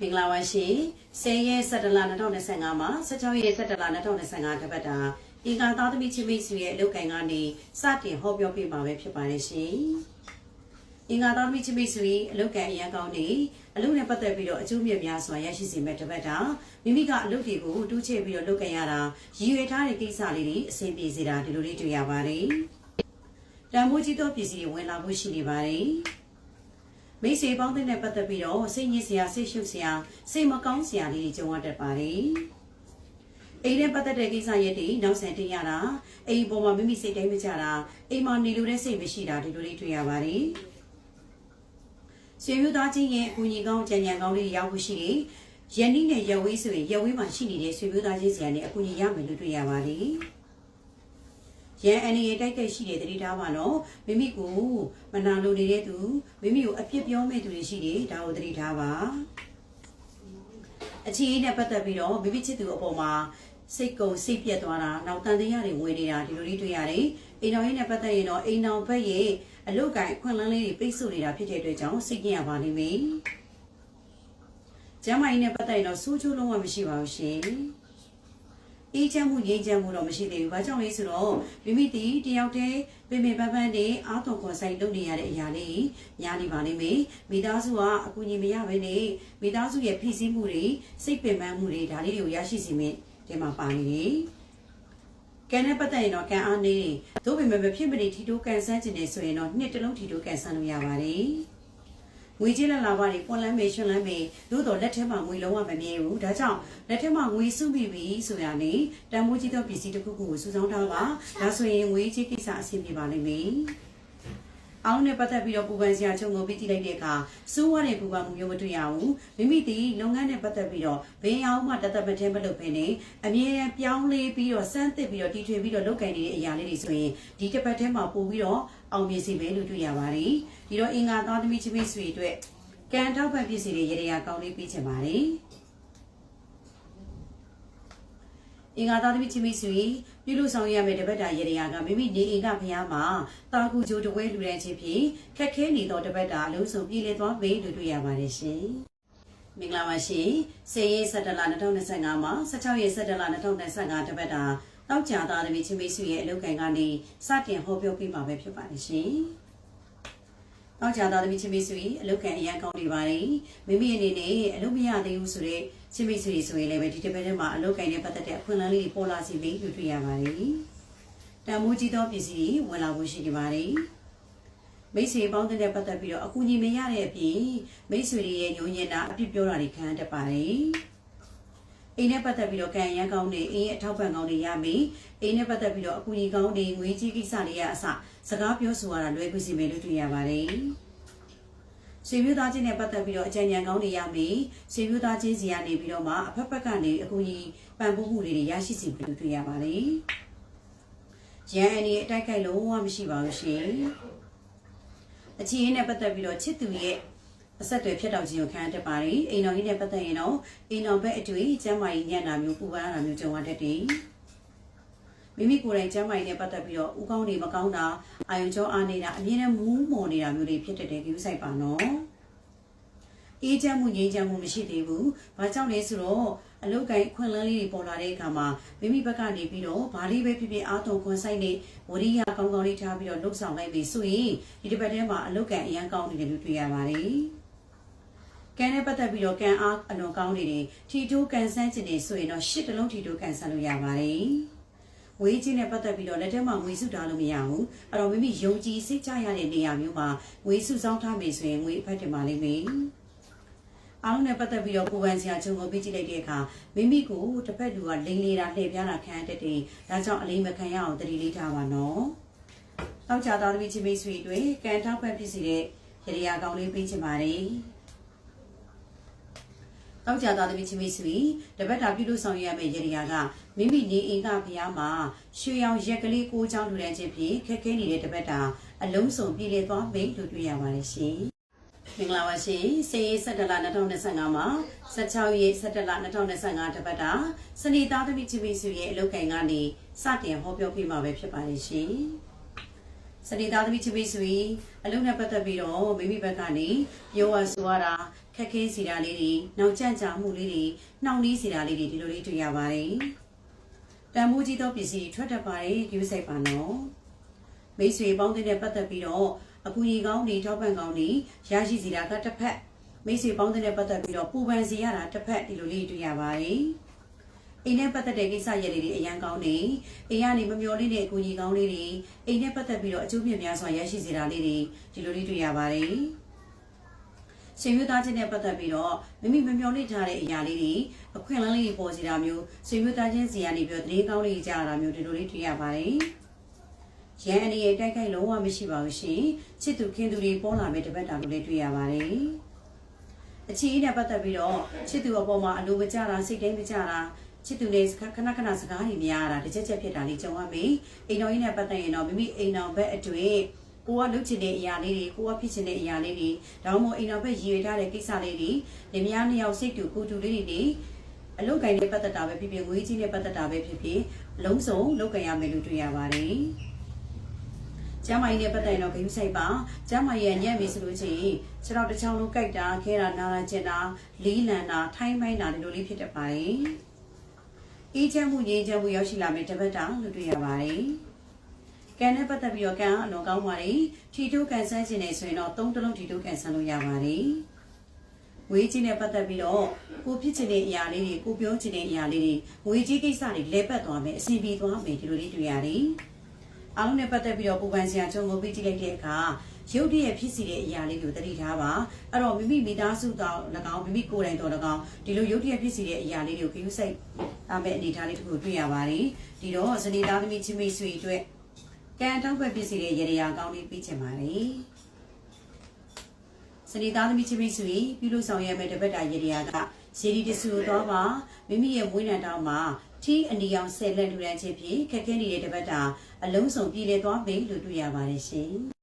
မင်္ဂလာပါရှင်10ရက်17လ2025မှာ16ရက်17လ2025တပတ်တာအင်္ဂါသားသမီးချင်းမိတ်ဆွေရဲ့အလုပ်ကိုင်ကနေစတင်ဟောပြောပြမှာပဲဖြစ်ပါတယ်ရှင်အင်္ဂါသားသမီးချင်းမိတ်ဆွေအလုပ်ကိုင်အရန်ကောင်းနေအလုပ်နဲ့ပတ်သက်ပြီးတော့အကျိုးမြတ်များစွာရရှိစေမဲ့တပတ်တာမိမိကအလုပ်တွေကိုတူးချဲ့ပြီးတော့လုပ်ကိုင်ရတာရည်ရွယ်ထားတဲ့ကိစ္စလေးတွေအဆင်ပြေစေတာဒီလိုလေးတွေ့ရပါတယ်တန်ဖိုးကြီးသောပစ္စည်းတွေဝင်လာဖို့ရှိနေပါတယ် မိတ်ဆွေပေါင်းတဲ့နဲ့ပတ်သက်ပြီးတော့စိတ်ညစ်စရာစိတ်ရှုပ်စရာစိတ်မကောင်းစရာလေးတွေကြုံရတတ်ပါတယ်။အိမ်နဲ့ပတ်သက်တဲ့ကိစ္စရက်တွေနောက်ဆက်တင်ရတာအိမ်ပေါ်မှာမိမိစိတ်တိုင်းမကြတာအိမ်မှာနေလို့တဲ့စိတ်မရှိတာဒီလိုလေးတွေ့ရပါတယ်။ဆွေမျိုးသားချင်းရဲ့အကူအညီကောင်းကြံကြံကောင်းလေးရောက်ဖို့ရှိတယ်။ယနေ့နဲ့ရဝေးဆိုရင်ရဝေးမှာရှိနေတဲ့ဆွေမျိုးသားချင်းစီကနေအကူအညီရမယ်လို့တွေ့ရပါတယ်။ ရန်အနေရတိုက်တိုက်ရှိတဲ့တတိထားပါတော့မိမိကိုမနာလိုနေတဲ့သူမိမိကိုအပြစ်ပြောမဲ့သူတွေရှိတယ်ဒါကိုတတိထားပါအခြေအနေနဲ့ပတ်သက်ပြီးတော့မိမိချစ်သူအပေါ်မှာစိတ်ကုံစိတ်ပြက်သွားတာနောက်တန်တရားတွေဝင်နေတာဒီလိုလေးတွေ့ရတယ်အိမ်တော်ရေးနဲ့ပတ်သက်ရင်တော့အိမ်တော်ဘက်ရဲ့အလုတ်ကင်အခွင့်အလမ်းလေးတွေပိတ်ဆို့နေတာဖြစ်တဲ့အတွက်ကြောင့်စိတ်ကြင်ရပါလိမ့်မယ်ကျမ်းမာရေးနဲ့ပတ်သက်ရင်တော့စိုးချိုးလုံးဝမရှိပါဘူးရှင် အေးချမ်းမှုငြိမ်းချမ်းမှုတော့မရှိသေးဘူး။ဘာကြောင့်လဲဆိုတော့မိမိတီတယောက်တည်းပင်ပင်ပန်းပန်းနဲ့အာသွန်ခွန်ဆိုင်လုပ်နေရတဲ့အရာလေးညာနေပါလိမ့်မယ်။မိသားစုကအကူအညီမရဘဲနဲ့မိသားစုရဲ့ဖိစီးမှုတွေစိတ်ပင်ပန်းမှုတွေဒါလေးတွေကိုရရှိစေမယ့်ဒီမှာပါနေတယ်။ကံနဲ့ပတ်သက်ရင်တော့ကံအားနေသို့ပေမဲ့မဖြစ်မနေထီတိုးကန်ဆန်းကျင်နေဆိုရင်တော့နှစ်တလုံးထီတိုးကန်ဆန်းလို့ရပါတယ်။ ငွေကြီးလက်လာပါတွေပွန်လန်းမေရွှင်လန်းမေသို့တော်လက်ထဲမှာငွေလုံးဝမမြဲဘူးဒါကြောင့်လက်ထဲမှာငွေစုမိပြီဆိုရနေတန်မိုးကြီးသောပစ္စည်းတစ်ခုခုကိုစုဆောင်းထားပါဒါဆိုရင်ငွေကြီးကိစ္စအဆင်ပြေပါလိမ့်မယ် အောင်နဲ့ပတ်သက်ပြီးတော့ပူပန်စရာချုံကိုပြီးကြည့်လိုက်တဲ့အခါစိုးဝါတဲ့ပူပန်မှုမျိုးမတွေ့ရဘူးမိမိဒီလုပ်ငန်းနဲ့ပတ်သက်ပြီးတော့ဘယ်အောင်မှတသက်မထဲမလုပ်ဘဲနဲ့အမြဲတမ်းပြောင်းလဲပြီးတော့စမ်းသစ်ပြီးတော့တီထွင်ပြီးတော့လုပ်ကင်နေတဲ့အရာလေးတွေဆိုရင်ဒီတစ်ပတ်ထဲမှာပို့ပြီးတော့အောင်မြင်စေမယ်လို့တွေ့ရပါတယ်ဒီတော့အင်္ဂါသားသမီးချင်းမိတ်ဆွေအတွက်ကံထောက်ပံ့ပစ္စည်းတွေရေရာကောင်းလေးပေးချင်ပါတယ် အင်္ဂါသားသမီးချင်းမိတ်ဆွေပြုလို့ဆောင်ရမယ့်တပတ်တာရေရာကမိမိနေအိမ်ကဖျားမှာတာကူဂျိုတဝဲလူတဲ့ချင်းဖြင့်ခက်ခဲနေသောတပတ်တာအလုံးစုံပြည်လည်သွားပြီလို့တွေ့ရပါတယ်ရှင်မင်္ဂလာပါရှင်စေရေး17လ2025မှာ16ရက်17လ2025တပတ်တာတောက်ကြသားသမီးချင်းမိတ်ဆွေရဲ့အလုပ်ကိုင်ကနေစတင်ဟောပြောပြပါပဲဖြစ်ပါတယ်ရှင်။ တောက်ကြသားသမီးချင်းမိတ်ဆွေအလုပ်ကိုင်အရန်ကောင်းနေပါတယ်။မိမိအနေနဲ့အလုပ်မရသေးဘူးဆိုတော့ချင်းမိတ်ဆွေဆိုရင်လည်းဒီတစ်ပတ်ထဲမှာအလုပ်ကိုင်နဲ့ပတ်သက်တဲ့အခွင့်အလမ်းလေးတွေပေါ်လာစီပြီလို့တွေ့ရပါတယ်။တန်မိုးကြီးသောပစ္စည်းတွေဝင်လာဖို့ရှိနေပါတယ်။မိတ်ဆွေပေါင်းတဲ့ပတ်သက်ပြီးတော့အကူအညီမရတဲ့အပြင်မိတ်ဆွေတွေရဲ့ညှို့ညင်တာအပြစ်ပြောတာတွေခံရတတ်ပါတယ်။ အိမ်နဲ့ပတ်သက်ပြီးတော့ကံရန်ကောင်းနေအိမ်ရဲ့အထောက်ပံ့ကောင်းတွေရမယ်အိမ်နဲ့ပတ်သက်ပြီးတော့အကူအညီကောင်းတွေငွေကြီးကိစ္စတွေရအစစကားပြောဆိုရတာလွယ်ကူစီမယ်လို့တွေ့ရပါတယ်ဆွေမျိုးသားချင်းနဲ့ပတ်သက်ပြီးတော့အကြံဉာဏ်ကောင်းတွေရမယ်ဆွေမျိုးသားချင်းစီကနေပြီးတော့မှအဖက်ဖက်ကနေအကူအညီပံ့ပိုးမှုတွေရရှိစီလို့တွေ့ရပါတယ်ရန်အနေအတိုက်ခိုက်လုံးဝမရှိပါဘူးရှင်အချီးနဲ့ပတ်သက်ပြီးတော့ချစ်သူရဲ့ အဆက်တွေဖြတ်တောက်ခြင်းကိုခံရတတ်ပါတယ်အိမ်တော်ကြီးနဲ့ပတ်သက်ရင်တော့အိမ်တော်ဘက်အတွေ့ကျမ်းမာရေးညံ့တာမျိုးပူပန်တာမျိုးကြုံရတတ်တယ်မိမိကိုယ်တိုင်ကျမ်းမာရေးနဲ့ပတ်သက်ပြီးတော့ဥကောင်းတွေမကောင်းတာအာယုံကြောအားနေတာအမြဲတမ်းမူးမော်နေတာမျိုးတွေဖြစ်တတ်တယ်ကြည့်ဆိုင်ပါနော်အေးချမ်းမှုငြိမ်းချမ်းမှုမရှိသေးဘူး။ဘာကြောင့်လဲဆိုတော့အလုတ်ကိုင်းခွင့်လန်းလေးတွေပေါ်လာတဲ့အခါမှာမိမိဘက်ကနေပြီးတော့ဘာလေးပဲဖြစ်ဖြစ်အားသွန်ခွန်ဆိုင်နေဝရိယကောင်းကောင်းလေးထားပြီးတော့လှုပ်ဆောင်လိုက်ပြီဆိုရင်ဒီတစ်ပတ်ထဲမှာအလုတ်ကိုင်းအရန်ကောင်းနေတယ်လို့တွေ့ရပါတယ်။ ကံနဲ့ပတ်သက်ပြီးတော့ကံအားအလွန်ကောင်းနေတယ်ထီတိုးကန်ဆန်းကျင်နေဆိုရင်တော့ရှစ်တလုံးထီတိုးကန်ဆန်းလို့ရပါတယ်ဝေးကြီးနဲ့ပတ်သက်ပြီးတော့လက်ထက်မှာငွေစုထားလို့မရဘူးအဲ့တော့မိမိယုံကြည်စိတ်ချရတဲ့နေရာမျိုးမှာငွေစုဆောင်းထားမယ်ဆိုရင်ငွေအဖက်တင်ပါလိမ့်မယ်အားလုံးနဲ့ပတ်သက်ပြီးတော့ကိုယ်ပိုင်ဆရာချုံကိုပြီးကြည့်လိုက်တဲ့အခါမိမိကိုတစ်ဖက်လူကလိန်နေတာလှည့်ပြားတာခံရတတ်တယ်ဒါကြောင့်အလေးမခံရအောင်တတိလေးထားပါနော်တောက်ချတော်သမီးချင်းမိတ်ဆွေတွေကံထောက်ဖက်ဖြစ်စီတဲ့ရေရာကောင်းလေးပေးချင်ပါတယ် တောက်ကြသားသမီးချင်းမိတ်ဆွေတပတ်တာပြုလို့ဆောင်ရွက်ရမယ့်ရေရာကမိမိနေအိမ်ကဖျားမှာရွှေရောင်ရက်ကလေးကိုချောင်းလူတန်းချင်းဖြင့်ခက်ခဲနေတဲ့တပတ်တာအလုံးစုံပြည်လည်သွားပြီလို့တွေ့ရပါတယ်ရှင်မင်္ဂလာပါရှင်စေရေး17လ2025မှာ16ရက်17လ2025တပတ်တာစနေသားသမီးချင်းမိတ်ဆွေရဲ့အလုပ်ကိုင်ကနေစတင်ဟောပြောပြမှာပဲဖြစ်ပါတယ်ရှင် စနေသားသမီးချစ်မိတ်ဆွေအလုံးနဲ့ပတ်သက်ပြီးတော့မိမိဘက်ကနေပြောရဆိုရတာခက်ခဲစီတာလေးတွေနောက်ကျန့်ကြာမှုလေးတွေနှောင့်နှီးစီတာလေးတွေဒီလိုလေးတွေ့ရပါတယ်တန်မိုးကြီးသောပစ္စည်းတွေထွက်တတ်ပါတယ်ယူဆိုင်ပါနော်မိတ်ဆွေပေါင်းတဲ့ပတ်သက်ပြီးတော့အကူကြီးကောင်းတွေထောက်ပံ့ကောင်းတွေရရှိစီတာကတစ်ဖက်မိတ်ဆွေပေါင်းတဲ့ပတ်သက်ပြီးတော့ပူပန်စီရတာတစ်ဖက်ဒီလိုလေးတွေ့ရပါတယ် အိမ်နဲ့ပတ်သက်တဲ့ကိစ္စရပ်တွေအရန်ကောင်းနေအိမ်ကနေမမျော်လင့်တဲ့အကူအညီကောင်းလေးတွေအိမ်နဲ့ပတ်သက်ပြီးတော့အကျိုးမြတ်များစွာရရှိစေတာလေးတွေဒီလိုလေးတွေ့ရပါတယ်။ဆွေမျိုးသားချင်းနဲ့ပတ်သက်ပြီးတော့မိမိမမျော်လင့်ထားတဲ့အရာလေးတွေအခွင့်အလမ်းလေးတွေပေါ်စီတာမျိုးဆွေမျိုးသားချင်းစီကနေပြီးတော့တရေကောင်းလေးကြားရတာမျိုးဒီလိုလေးတွေ့ရပါတယ်။ရန်အနေနဲ့တိုက်ခိုက်လုံးဝမရှိပါဘူးရှင်။ချစ်သူခင်သူတွေပေါ်လာမဲ့တပတ်တာလိုလေးတွေ့ရပါတယ်။အချီးနဲ့ပတ်သက်ပြီးတော့ချစ်သူအပေါ်မှာအလိုမကျတာစိတ်တိုင်းမကျတာ ချစ်သူလေးခဏခဏစကားတွေများတာတစ်ချက်ချက်ဖြစ်တာလေးကြုံရမေအိမ်တော်ကြီးနဲ့ပတ်သက်ရင်တော့မိမိအိမ်တော်ဘက်အတွေ့ကိုကလုပ်ချင်တဲ့အရာလေးတွေကိုကဖြစ်ချင်တဲ့အရာလေးတွေဒါမှမဟုတ်အိမ်တော်ဘက်ရည်ရွယ်ထားတဲ့ကိစ္စလေးတွေနေများနှစ်ယောက်စိတ်တူကိုတူလေးတွေအလုတ်ကင်နဲ့ပတ်သက်တာပဲဖြစ်ဖြစ်ငွေကြီးနဲ့ပတ်သက်တာပဲဖြစ်ဖြစ်လုံးစုံလုတ်ကင်ရမယ်လို့တွေ့ရပါတယ်ကျမ်းမာရေးနဲ့ပတ်သက်ရင်တော့ဂိမ်းဆိုင်ပါကျမ်းမာရေးညံ့ပြီဆိုလို့ချင်းခြေတော်တစ်ချောင်းလုံးကြိုက်တာခဲတာနာတာကျင်တာလီးလန်တာထိုင်းမိုင်းတာဒီလိုလေးဖြစ်တတ်ပါတယ် အေးချမ်းမှုငြိမ်းချမ်းမှုရောက်ရှိလာမယ်တပတ်တာလို့တွေ့ရပါတယ်။ကံနဲ့ပတ်သက်ပြီးတော့ကံအလွန်ကောင်းပါတယ်။ထီတိုးကန်ဆန်းခြင်းနေဆိုရင်တော့သုံးတလုံးထီတိုးကန်ဆန်းလို့ရပါတယ်။ဝေးကြီးနဲ့ပတ်သက်ပြီးတော့ကိုဖြစ်ချင်တဲ့အရာလေးတွေကိုပြောချင်တဲ့အရာလေးတွေဝေးကြီးကိစ္စတွေလဲပတ်သွားမယ်အစီအပြေသွားမယ်ဒီလိုလေးတွေ့ရတယ်။အားလုံးနဲ့ပတ်သက်ပြီးတော့ပူပန်စရာကြုံကိုပြီးကြည့်လိုက်တဲ့အခါ ရုပ်တရက်ဖြစ်စီတဲ့အရာလေးကိုတတိထားပါအဲ့တော့မိမိမိသားစုတော်၎င်းမိမိကိုယ်တိုင်တော်၎င်းဒီလိုရုပ်တရက်ဖြစ်စီတဲ့အရာလေးတွေကိုဂရုစိုက်အားမဲ့အနေထားလေးတစ်ခုတွေ့ရပါတယ်ဒီတော့ဇနီးသားသမီးချင်းမိတ်ဆွေအတွက်ကံတောက်ဘက်ဖြစ်စီတဲ့ရေရာကောင်းလေးပြီးချင်ပါတယ်စနေသားသမီးချင်းမိတ်ဆွေပြုလို့ဆောင်ရမယ့်တပတ်တာရေရာကရေဒီတဆူတော့ပါမိမိရဲ့မွေးနံတောင်းမှာထီးအနီအောင်ဆယ်လက်လူရန်ချင်းဖြင့်ခက်ခဲနေတဲ့တပတ်တာအလုံးစုံပြည်လေသွားပြီလို့တွေ့ရပါတယ်ရှင်